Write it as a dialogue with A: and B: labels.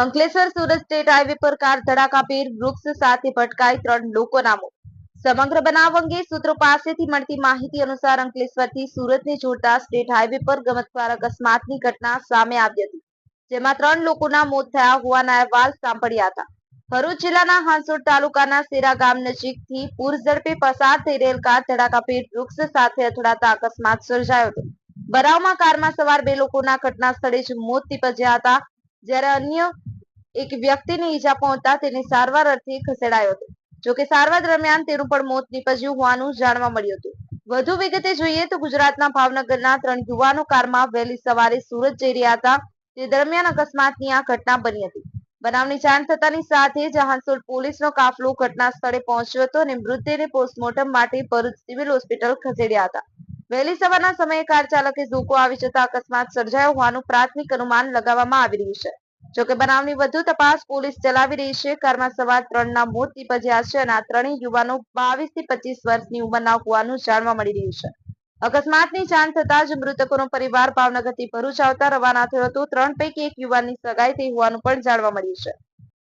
A: Ankleshwar Surat state highway પર car ધડાકાભેર વૃક્ષ સાથે ભટકાઈ ત્રણ લોકોના મોત. સમગ્ર બનાવ અંગે સૂત્રો પાસેથી મળતી માહિતી અનુસાર અંકલેશ્વરથી સુરતને જોડતા સ્ટેટ હાઈવે પર ગમતવાર અકસ્માતની ઘટના સામે આવી હતી, જેમાં ત્રણ લોકોના મોત થયા હોવાના અહેવાલ સાંભળ્યા હતા. ભરૂચ જિલ્લાના હાંસોડ તાલુકાના સેરા ગામ નજીકથી પૂર ઝડપે પસાર થઈ રહેલ કાર ધડાકાભેર વૃક્ષ સાથે અથડાતા અકસ્માત સર્જાયો હતો. બનાવમાં કારમાં સવાર બે લોકોના ઘટના સ્થળે જ મોત નીપજ્યા હતા. જ્યારે અન્ય એક વ્યક્તિને ઈજા પહોંચતા તેને સારવાર અર્થે ખસેડાયો હતો. જોકે સારવાર દરમિયાન તેનું પણ મોત નીપજ્યું હોવાનું જાણવા મળ્યું હતું. વધુ વિગતે જોઈએ તો ગુજરાતના ભાવનગરના ત્રણ યુવાનો કારમાં વહેલી સવારે સુરત જઈ રહ્યા હતા. તે દરમિયાન અકસ્માતની આ ઘટના બની હતી. બનાવની જાણ થતાની સાથે જહાંસોલ પોલીસનો કાફલો ઘટના સ્થળે પહોંચ્યો હતો અને મૃતદેહને પોસ્ટમોર્ટમ માટે ભરૂચ સિવિલ હોસ્પિટલ ખસેડ્યા હતા. વહેલી સવારના સમયે કાર ચાલકે ઝૂકો આવી જતા અકસ્માત સર્જાયો હોવાનું પ્રાથમિક અનુમાન લગાવવામાં આવી રહ્યું છે. જોકે બનાવની વધુ તપાસ પોલીસ ચલાવી રહી છે. કારમાં સવાર ત્રણના મોત નીપજ્યા છે અને આ ત્રણેય યુવાનો બાવીસથી પચીસ વર્ષની ઉંમરના હોવાનું જાણવા મળી રહ્યું છે. અકસ્માતની જાણ થતા જ મૃતકોનો પરિવાર ભાવનગરથી ભરૂચ આવતા રવાના થયો હતો. ત્રણ પૈકી એક યુવાનની સગાઈ થઈ હોવાનું પણ જાણવા મળ્યું છે.